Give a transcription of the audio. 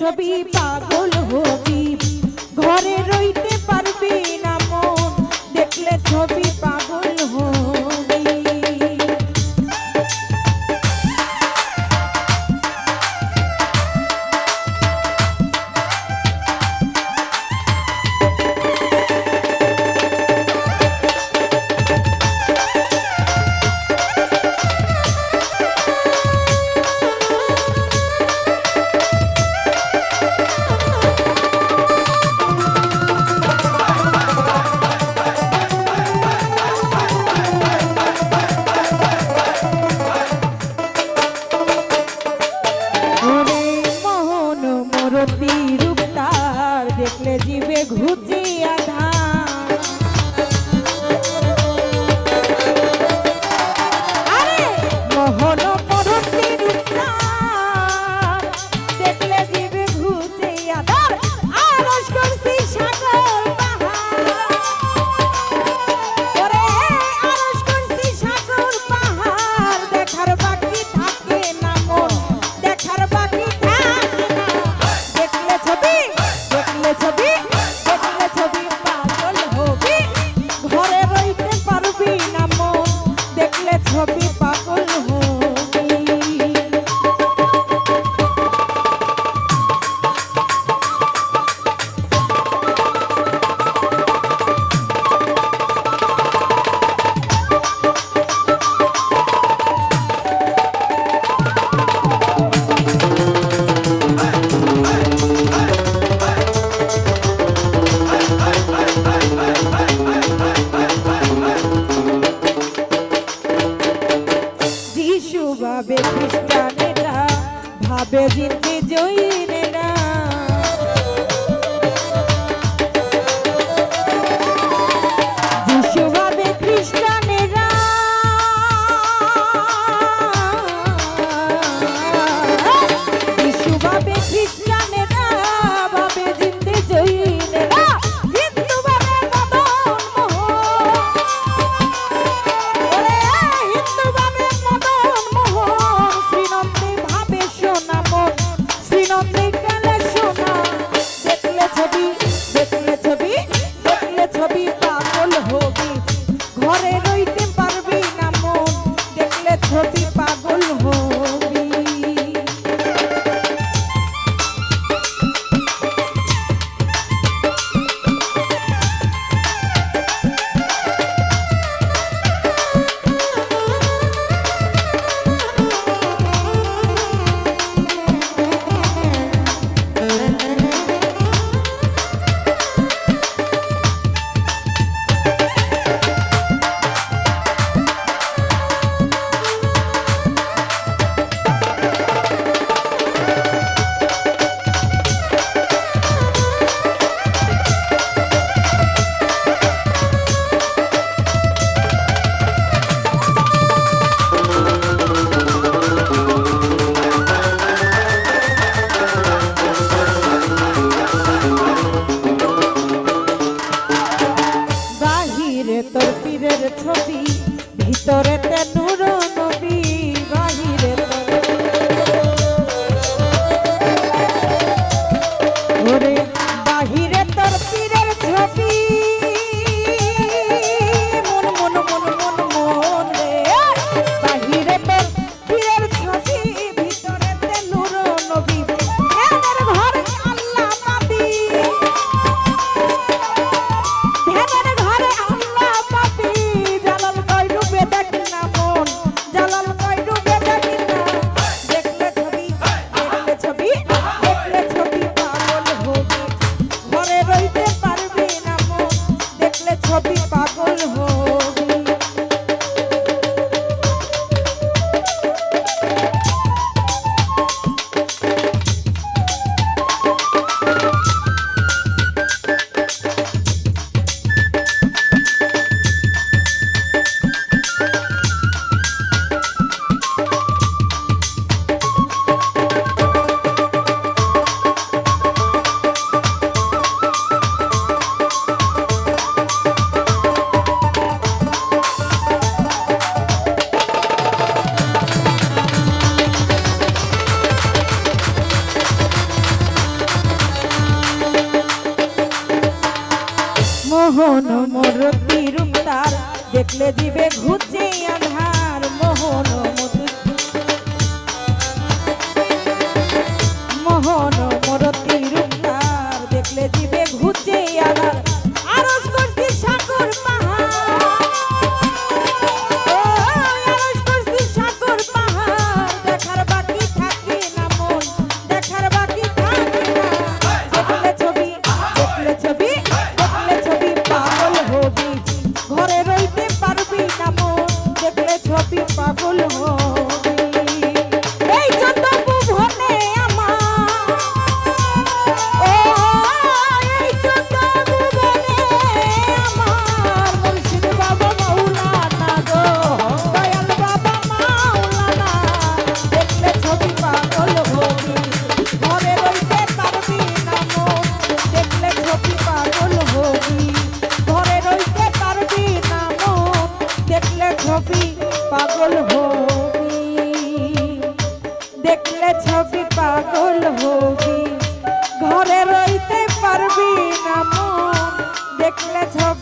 सभी पागल हो রাধা যিশু ভাবে খ্রিস্টানেরা ভাবে জিন্দি জয়ী মোহন মোর পীরুম তার দেখলে দিবে ঘুচে আধার মোহন মোহন মোর পীরুম ছবি পাগল হবি। দেখলে ছবি পাগল হবি। ঘরে রইতে পারবি না মন। দেখলে ছবি